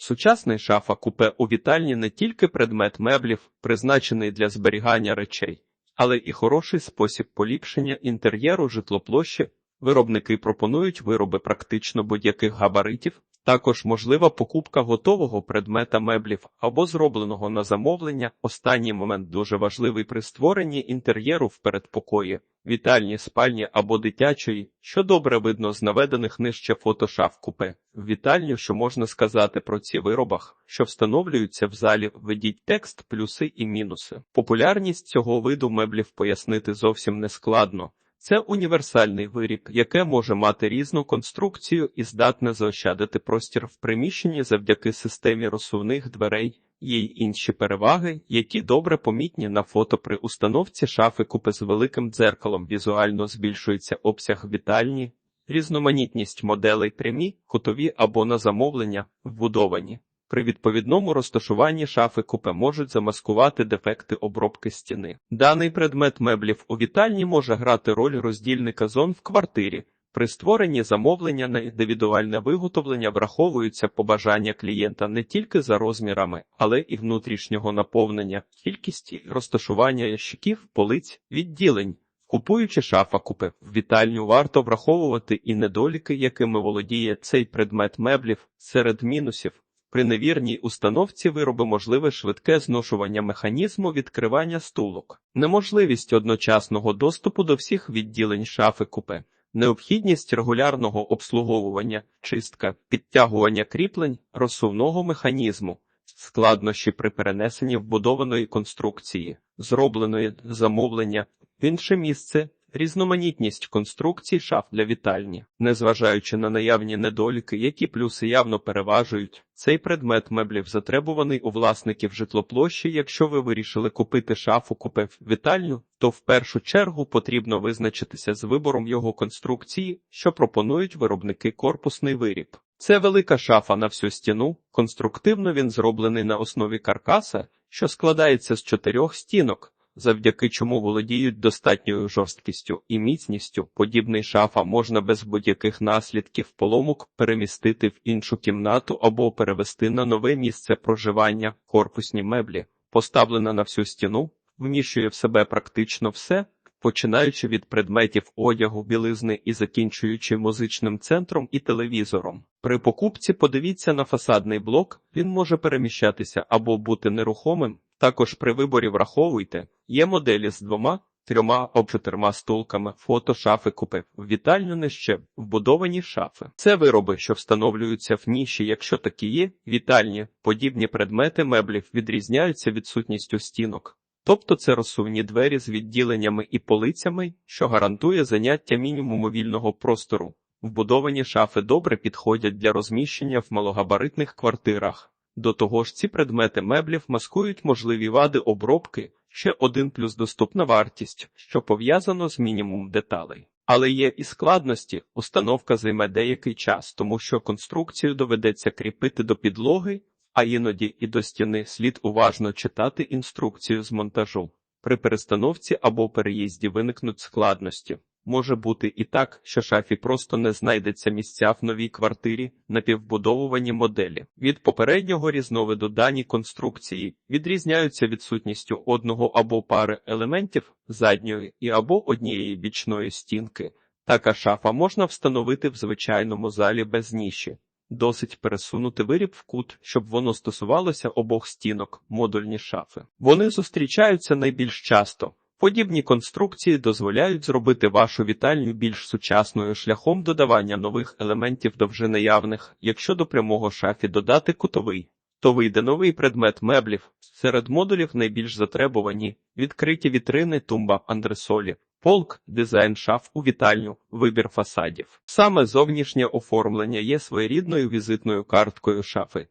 Сучасний шафа купе у вітальні не тільки предмет меблів, призначений для зберігання речей, але і хороший спосіб поліпшення інтер'єру житлоплощі. Виробники пропонують вироби практично будь-яких габаритів. Також можлива покупка готового предмета меблів або зробленого на замовлення. Останній момент дуже важливий при створенні інтер'єру в передпокої, вітальні, спальні або дитячої, що добре видно з наведених нижче фотошаф купе. В вітальню, що можна сказати про ці виробах, що встановлюються в залі, введіть текст, плюси і мінуси. Популярність цього виду меблів пояснити зовсім не складно. Це універсальний виріб, яке може мати різну конструкцію і здатне заощадити простір в приміщенні завдяки системі розсувних дверей. Є й інші переваги, які добре помітні на фото при установці шафи купи з великим дзеркалом. Візуально збільшується обсяг вітальні, різноманітність моделей прямі, кутові або на замовлення вбудовані. При відповідному розташуванні шафи купе можуть замаскувати дефекти обробки стіни. Даний предмет меблів у вітальні може грати роль роздільника зон в квартирі. При створенні замовлення на індивідуальне виготовлення враховуються побажання клієнта не тільки за розмірами, але і внутрішнього наповнення, кількість розташування ящиків, полиць, відділень. Купуючи шафа купе в вітальню, варто враховувати і недоліки, якими володіє цей предмет меблів серед мінусів. При невірній установці вироби можливе швидке зношування механізму відкривання стулок, неможливість одночасного доступу до всіх відділень шафи купе, необхідність регулярного обслуговування, чистка, підтягування кріплень, розсувного механізму, складнощі при перенесенні вбудованої конструкції, зробленої замовлення в інше місце. Різноманітність конструкцій шаф для вітальні, незважаючи на наявні недоліки, які плюси явно переважують, цей предмет меблів затребуваний у власників житлоплощі. Якщо ви вирішили купити шафу, купив вітальню, то в першу чергу потрібно визначитися з вибором його конструкції, що пропонують виробники корпусний виріб. Це велика шафа на всю стіну. Конструктивно він зроблений на основі каркаса, що складається з чотирьох стінок завдяки чому володіють достатньою жорсткістю і міцністю, подібний шафа можна без будь-яких наслідків поломок перемістити в іншу кімнату або перевести на нове місце проживання, корпусні меблі, поставлена на всю стіну, вміщує в себе практично все. Починаючи від предметів одягу, білизни і закінчуючи музичним центром і телевізором. При покупці подивіться на фасадний блок, він може переміщатися або бути нерухомим, також при виборі враховуйте, є моделі з двома, трьома або чотирма стулками, фото шафи купив. В вітальню не ще вбудовані шафи. Це вироби, що встановлюються в ніші, якщо такі є, вітальні, подібні предмети меблів відрізняються відсутністю стінок. Тобто це розсувні двері з відділеннями і полицями, що гарантує заняття мінімуму вільного простору. Вбудовані шафи добре підходять для розміщення в малогабаритних квартирах. До того ж, ці предмети меблів маскують можливі вади обробки, ще один плюс доступна вартість, що пов'язано з мінімум деталей. Але є і складності, установка займе деякий час, тому що конструкцію доведеться кріпити до підлоги, а іноді і до стіни слід уважно читати інструкцію з монтажу. При перестановці або переїзді виникнуть складності. Може бути і так, що шафі просто не знайдеться місця в новій квартирі напівбудовувані моделі. Від попереднього різновиду дані конструкції відрізняються відсутністю одного або пари елементів задньої і або однієї бічної стінки. Така шафа можна встановити в звичайному залі без ніші. Досить пересунути виріб в кут, щоб воно стосувалося обох стінок, модульні шафи. Вони зустрічаються найбільш часто. Подібні конструкції дозволяють зробити вашу вітальню більш сучасною шляхом додавання нових елементів до вже наявних, якщо до прямого шафі додати кутовий. То вийде новий предмет меблів. Серед модулів найбільш затребувані відкриті вітрини тумба андресолі, полк, дизайн шаф у вітальню, вибір фасадів. Саме зовнішнє оформлення є своєрідною візитною карткою шафи.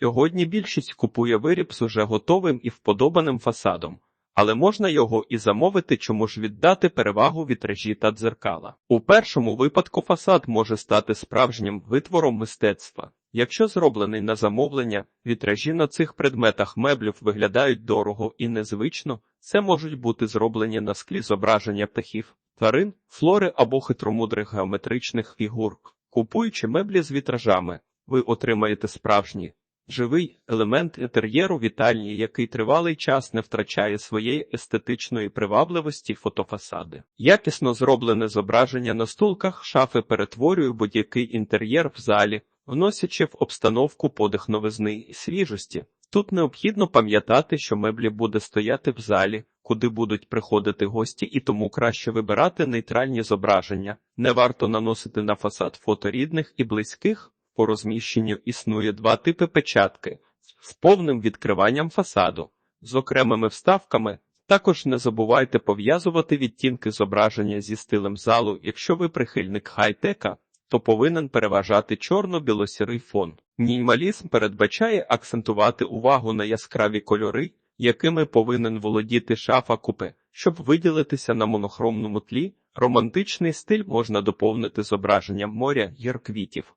Сьогодні більшість купує виріб з уже готовим і вподобаним фасадом. Але можна його і замовити, чому ж віддати перевагу вітражі та дзеркала. У першому випадку фасад може стати справжнім витвором мистецтва. Якщо зроблений на замовлення, вітражі на цих предметах меблів виглядають дорого і незвично, це можуть бути зроблені на склі зображення птахів, тварин, флори або хитромудрих геометричних фігур. Купуючи меблі з вітражами, ви отримаєте справжні живий елемент інтер'єру вітальні, який тривалий час не втрачає своєї естетичної привабливості фотофасади. Якісно зроблене зображення на стулках шафи перетворює будь-який інтер'єр в залі, вносячи в обстановку подих новизни і свіжості. Тут необхідно пам'ятати, що меблі буде стояти в залі, куди будуть приходити гості, і тому краще вибирати нейтральні зображення. Не варто наносити на фасад фото рідних і близьких. По розміщенню існує два типи печатки з повним відкриванням фасаду, з окремими вставками. Також не забувайте пов'язувати відтінки зображення зі стилем залу. Якщо ви прихильник хай-тека, то повинен переважати чорно-білосірий фон. Мінімалізм передбачає акцентувати увагу на яскраві кольори, якими повинен володіти шафа купе, щоб виділитися на монохромному тлі. Романтичний стиль можна доповнити зображенням моря гір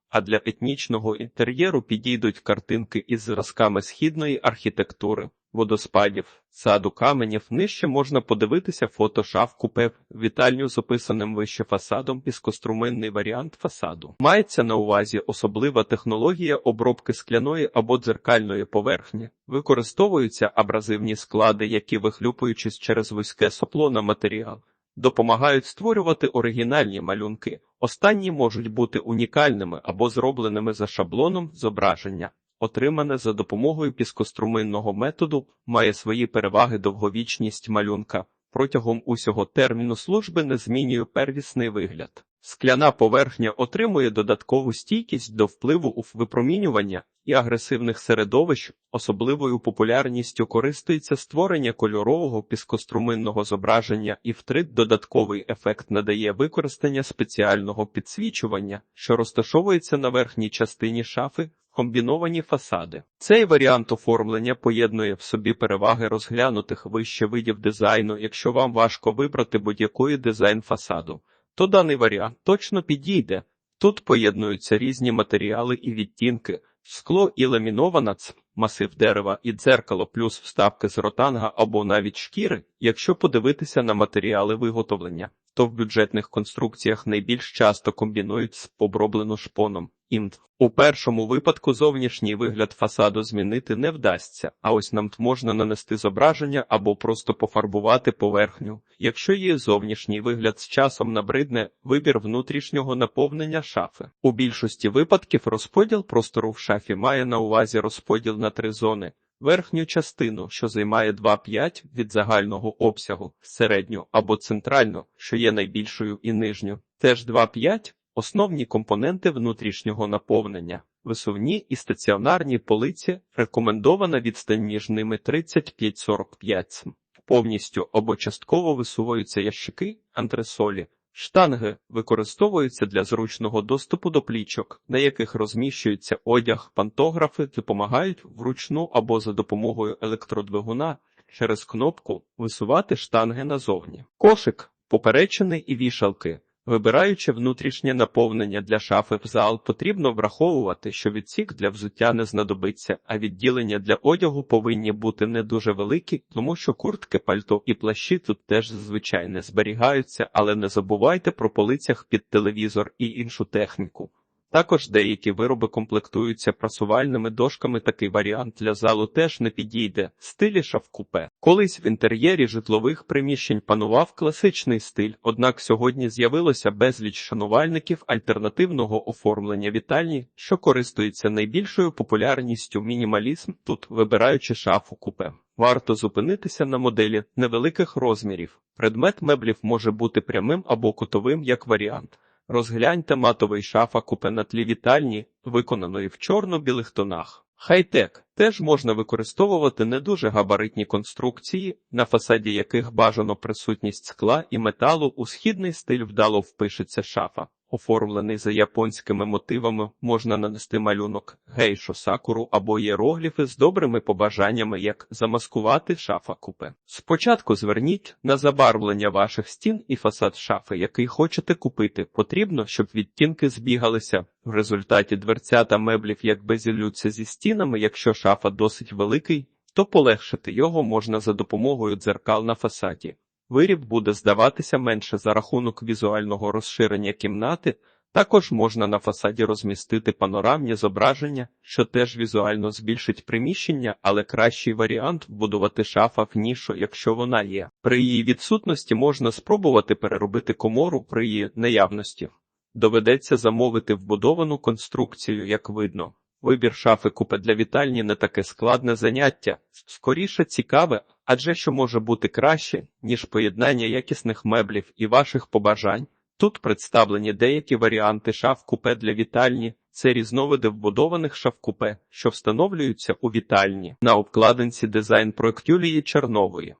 а для етнічного інтер'єру підійдуть картинки із зразками східної архітектури, водоспадів, саду каменів. Нижче можна подивитися фото шаф купе вітальню з описаним вище фасадом піскоструменний варіант фасаду. Мається на увазі особлива технологія обробки скляної або дзеркальної поверхні. Використовуються абразивні склади, які, вихлюпуючись через вузьке сопло на матеріал, допомагають створювати оригінальні малюнки. Останні можуть бути унікальними або зробленими за шаблоном зображення. Отримане за допомогою піскоструминного методу має свої переваги довговічність малюнка. Протягом усього терміну служби не змінює первісний вигляд. Скляна поверхня отримує додаткову стійкість до впливу у випромінювання і агресивних середовищ. Особливою популярністю користується створення кольорового піскоструминного зображення і втрит додатковий ефект надає використання спеціального підсвічування, що розташовується на верхній частині шафи. Комбіновані фасади. Цей варіант оформлення поєднує в собі переваги розглянутих вище видів дизайну. Якщо вам важко вибрати будь-який дизайн фасаду, то даний варіант точно підійде. Тут поєднуються різні матеріали і відтінки, скло і ламінована ц, масив дерева і дзеркало, плюс вставки з ротанга або навіть шкіри. Якщо подивитися на матеріали виготовлення, то в бюджетних конструкціях найбільш часто комбінують з оброблену шпоном. Інт. У першому випадку зовнішній вигляд фасаду змінити не вдасться, а ось нам можна нанести зображення або просто пофарбувати поверхню. Якщо її зовнішній вигляд з часом набридне, вибір внутрішнього наповнення шафи. У більшості випадків розподіл простору в шафі має на увазі розподіл на три зони. Верхню частину, що займає 2,5 від загального обсягу, середню або центральну, що є найбільшою і нижню, теж 2,5 Основні компоненти внутрішнього наповнення, висувні і стаціонарні полиці, рекомендована відстань між ними 35-45 см. Повністю або частково висуваються ящики, антресолі. Штанги використовуються для зручного доступу до плічок, на яких розміщується одяг, пантографи допомагають вручну або за допомогою електродвигуна через кнопку висувати штанги назовні. Кошик, поперечини і вішалки. Вибираючи внутрішнє наповнення для шафи в зал, потрібно враховувати, що відсік для взуття не знадобиться, а відділення для одягу повинні бути не дуже великі, тому що куртки, пальто і плащі тут теж зазвичай не зберігаються, але не забувайте про полицях під телевізор і іншу техніку. Також деякі вироби комплектуються прасувальними дошками. Такий варіант для залу теж не підійде. Стилі шавкупе. Колись в інтер'єрі житлових приміщень панував класичний стиль, однак сьогодні з'явилося безліч шанувальників альтернативного оформлення вітальні, що користується найбільшою популярністю мінімалізм, тут вибираючи шафу купе. Варто зупинитися на моделі невеликих розмірів. Предмет меблів може бути прямим або кутовим як варіант. Розгляньте матовий шафа купе на тлі вітальні, виконаної в чорно-білих тонах. Хай-тек теж можна використовувати не дуже габаритні конструкції, на фасаді яких бажано присутність скла і металу у східний стиль вдало впишеться шафа. Оформлений за японськими мотивами, можна нанести малюнок, гейшо сакуру або єрогліфи з добрими побажаннями, як замаскувати шафа купе. Спочатку зверніть на забарвлення ваших стін і фасад шафи, який хочете купити. Потрібно, щоб відтінки збігалися. В результаті дверця та меблів якби зіллються зі стінами, якщо шафа досить великий, то полегшити його можна за допомогою дзеркал на фасаді. Виріб буде здаватися менше за рахунок візуального розширення кімнати, Також можна на фасаді розмістити панорамні зображення, що теж візуально збільшить приміщення, але кращий варіант вбудувати шафа в нішу, якщо вона є. При її відсутності можна спробувати переробити комору при її наявності. Доведеться замовити вбудовану конструкцію, як видно. Вибір шафи купе для вітальні не таке складне заняття, скоріше цікаве, адже що може бути краще, ніж поєднання якісних меблів і ваших побажань. Тут представлені деякі варіанти шаф купе для вітальні. Це різновиди вбудованих шаф-купе, що встановлюються у вітальні. На обкладинці дизайн проект Юлії Чернової.